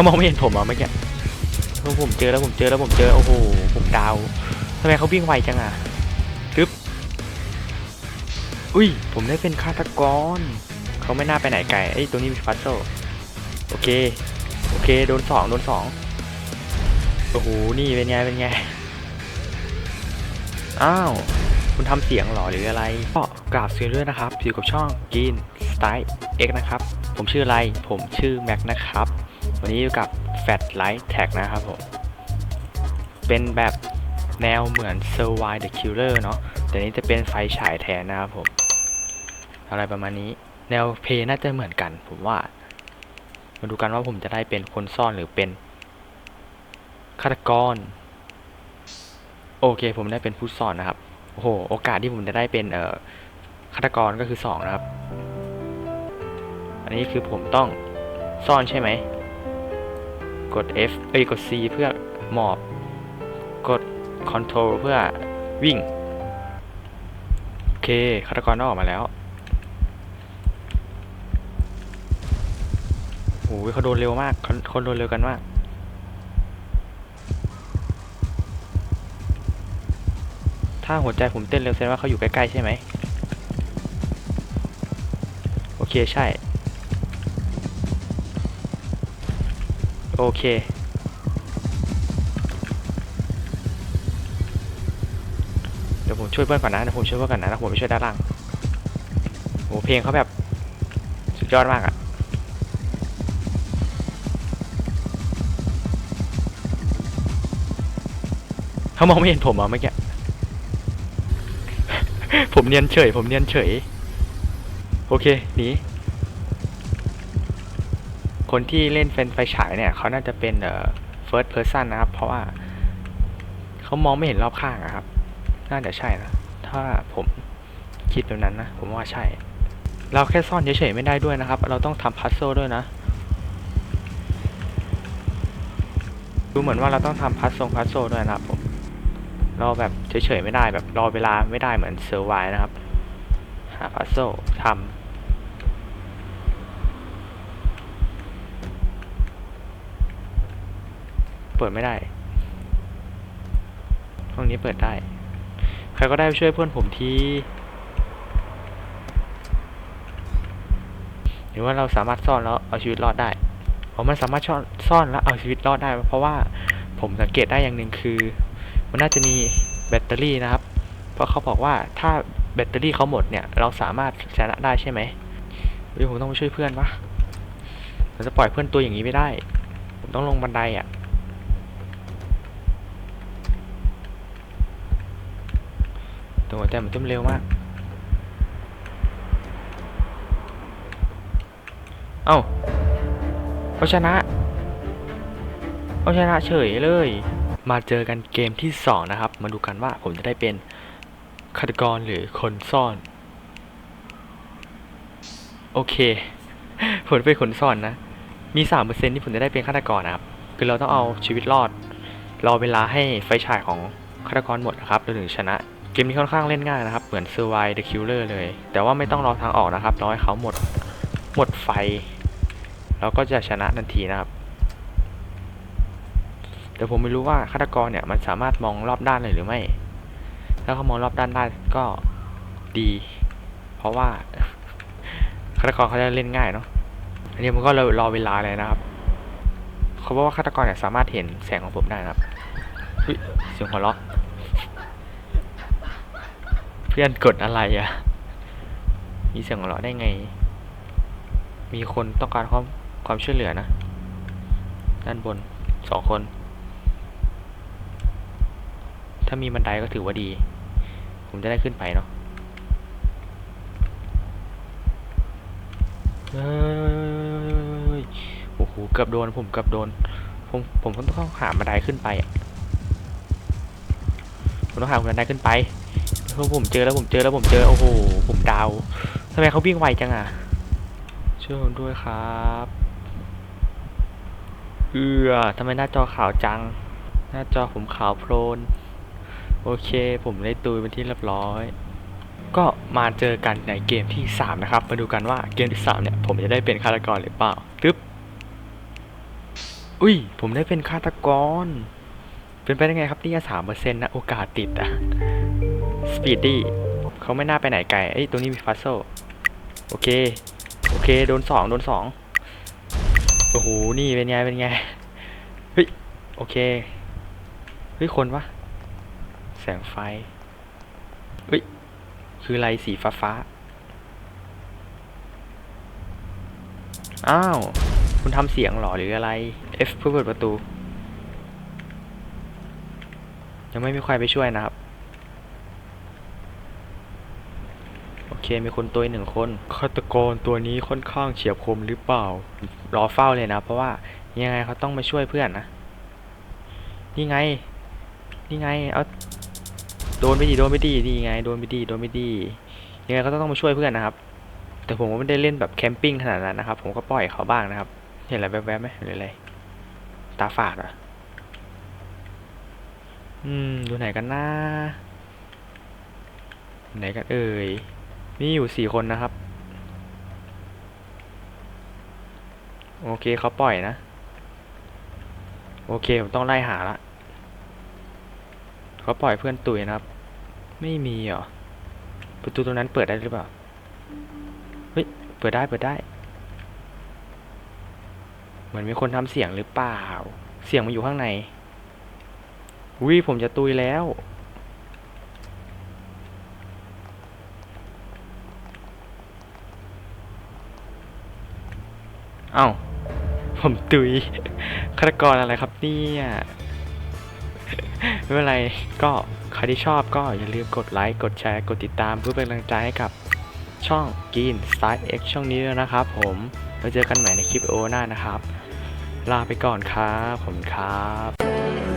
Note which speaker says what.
Speaker 1: เขามองไม่เห็นผมเหรอเมื่อกี้โอ้ผมเจอแล้วผมเจอแล้วผมเจอโอ้โหผมดาวทำไมเขาวิ่งไวจังอะตึ๊บอุ้ย ผมได้เป็นฆาตกรเขาไม่น่าไปไหนไกลไอ้ตัวนี้มีฟัสโซโอเค โอเค โดนสองโดนสองโอ้โห นี่เป็นไง เป็นไง อ้าว คุณทำเสียงหรอหรืออะไร ก็กราบสวัสดีด้วยนะครับ อยู่กับช่องกินสไตล์เอ็กนะครับ ผมชื่ออะไร ผมชื่อแม็กนะครับ วันนี้อยู่กับ Fat Light Tag นะครับผม เป็นแบบแนวเหมือน Survive the Killer เนาะแต่นี้จะเป็นไฟฉายแทนนะครับผม อะไรประมาณนี้ แนวเพย์น่าจะเหมือนกัน ผมว่า มาดูกันว่าผมจะได้เป็นคนซ่อนหรือเป็นฆาตกร โอเค ผมได้เป็นผู้ซ่อนนะครับ โอ้โห โอกาสที่ผมจะได้เป็นเอ่อฆาตกรก็คือสองนะครับ อันนี้คือผมต้องซ่อนใช่ไหม กด F เอ้ยกด C เพื่อหมอบ กด Control เพื่อวิ่ง โอเคฆาตกรได้ออกมาแล้วโอ้ยเขาโดนเร็วมากคนคนโดนเร็วกันมากถ้าหัวใจผมเต้นเร็วแสดงว่าเขาอยู่ใกล้ๆใช่ไหมโอเคใช่ โอเค เดี๋ยวผมช่วยเพื่อนก่อนนะเดี๋ยวผมช่วยเพื่อนก่อนนะแล้วผมไปช่วยด้านล่างโอ้เพลงเขาแบบ สุดยอดมากอะเขามองไม่เห็นผมเหรอเมื่อกี้ผมเนียนเฉย ผมเนียนเฉย โอเคหนี คนที่เล่นเฟนไฟฉายเนี่ยเขาน่าจะเป็นเอ่อ first person นะครับ เพราะว่าเขามองไม่เห็นรอบข้างอะครับ น่าจะใช่นะ ถ้าผมคิดแบบนั้นนะ ผมว่าใช่ เราแค่ซ่อนเฉยๆไม่ได้ด้วยนะครับ เราต้องทำพัซโซด้วยนะ ดูเหมือนว่าเราต้องทำพัซโซพัซโซด้วยนะครับผม เราแบบเฉยๆไม่ได้แบบรอเวลาไม่ได้เหมือนเซอร์ไวนะครับ หาพัซโซทำ เปิดไม่ได้ ห้องนี้เปิดได้ ใครก็ได้ช่วยเพื่อนผมทีหรือว่าเราสามารถซ่อนแล้วเอาชีวิตรอดได้เพราะมันสามารถซ่อนแล้วเอาชีวิตรอดได้ เพราะว่าผมสังเกตได้อย่างหนึ่งคือ มันน่าจะมีแบตเตอรี่นะครับ เพราะเขาบอกว่าถ้าแบตเตอรี่เขาหมดเนี่ย เราสามารถชนะได้ใช่ไหมเฮ้ยผมต้องไปช่วยเพื่อนปะเราจะปล่อยเพื่อนตัวอย่างนี้ไม่ได้ ผมต้องลงบันไดอะ ตัวหัวใจมันเต้นเร็วมาก เอ้าเขาชนะเขาชนะเฉยเลย มาเจอกันเกมที่สองนะครับ มาดูกันว่าผมจะได้เป็นฆาตกรหรือคนซ่อน โอเค ผมเป็นคนซ่อนนะ มีสามเปอร์เซ็นที่ผมจะได้เป็นฆาตกรนะครับ คือเราต้องเอาชีวิตรอด รอเวลาให้ไฟฉายของฆาตกรหมดนะครับเราถึงชนะ มนี้ค่อนข้างเล่นง่ายนะครับ เหมือน Survive the Killer เลย แต่ว่าไม่ต้องรอทางออกนะครับรอให้เขาหมดหมดไฟ เราก็จะชนะทันทีนะครับ แต่ผมไม่รู้ว่าฆาตกรเนี่ยมันสามารถมองรอบด้านเลยหรือไม่ ถ้าเขามองรอบด้านได้ก็ดี เพราะว่าฆาตกรเขาจะเล่นง่ายเนาะ อันนี้มันก็รอเวลาเลยนะครับ เขาบอกว่าฆาตกรเนี่ยสามารถเห็นแสงของผมได้นะครับเสียงหัวเราะ เพื่อนกดอะไรอะ่ะ มีเสียงหัวเราะได้ไง มีคนต้องการความความช่วยเหลือนะ ด้านบนสองคน ถ้ามีบันไดก็ถือว่าดี ผมจะได้ขึ้นไปเนาะโอ้โห เกือบโดน ผมเกือบโดน ผม ผมต้องหาบันไดขึ้นไป ผมต้องหาบันไดขึ้นไป เฮ้ยผมเจอแล้วผมเจอแล้วผมเจอโอ้โหผมดาวทำไมเขาวิ่งไวจังอะช่วยผมด้วยครับเอือทำไมหน้าจอขาวจัง หน้าจอผมขาวโพลนโอเค ผมได้ตุยเป็นที่เรียบร้อย ก็มาเจอกันในเกมที่ 3 นะครับ มาดูกันว่าเกมที่ 3 เนี่ย ผมจะได้เป็นฆาตกรหรือเปล่าตึ๊บอุ้ย ผมได้เป็นฆาตกร เป็นไปได้ไงครับนี่ยสามเปอร์เซ็นต์นะ โอกาสติดอะ ปีดดี้เขาไม่น่าไปไหนไกลเอ้ยตรงนี้มีฟัซโซโอเค โอเค โดนสองโดนสองโอ้โห นี่เป็นไง เป็นไง เฮ้ย โอเค เฮ้ย คนวะ แสงไฟ เฮ้ย คืออะไรสีฟ้าฟ้า อ้าว คุณทำเสียงหรอหรืออะไร F เพื่อเปิดประตู ยังไม่มีใครไปช่วยนะครับ โอเค มีคนตัวหนึ่งคนฆาตกรตัวนี้ค่อนข้างเฉียบคมหรือเปล่า รอเฝ้าเลยนะ เพราะว่ายังไงเขาต้องมาช่วยเพื่อนนะนี่ไง นี่ไง เอาโดนไปดีโดนไปดีนี่ไง โดนไปดีโดนไปดียังไงก็ต้องมาช่วยเพื่อนนะครับ แต่ผมก็ไม่ได้เล่นแบบแคมปิ้งขนาดนั้นนะครับ ผมก็ปล่อยเขาบ้างนะครับ เห็นอะไรแวบๆไหมหรืออะไร ตาฝาดอะ อืม ดูไหนกันนะไหนกันเอ่ย มีอยู่สี่คนนะครับ โอเคเขาปล่อยนะ โอเค ผมต้องไล่หาละเขาปล่อยเพื่อนตุยนะครับ ไม่มีเหรอ ประตูตรงนั้นเปิดได้หรือเปล่า เฮ้ย เปิดได้เปิดได้ เหมือนมีคนทำเสียงหรือเปล่า เสียงมันอยู่ข้างในอุ้ยผมจะตุยแล้ว เอ้า ผมตุยฆาตกรอะไรครับเนี่ยไม่เป็นไร ก็ใครที่ชอบก็อย่าลืมกดไลค์ กดแชร์ กดติดตามเพื่อเป็นกำลังใจให้กับช่องกินไซด์เอ็กช่องนี้ด้วยนะครับผมไว้เจอกันใหม่ในคลิปโอหน้านะครับ ลาไปก่อนครับผมครับ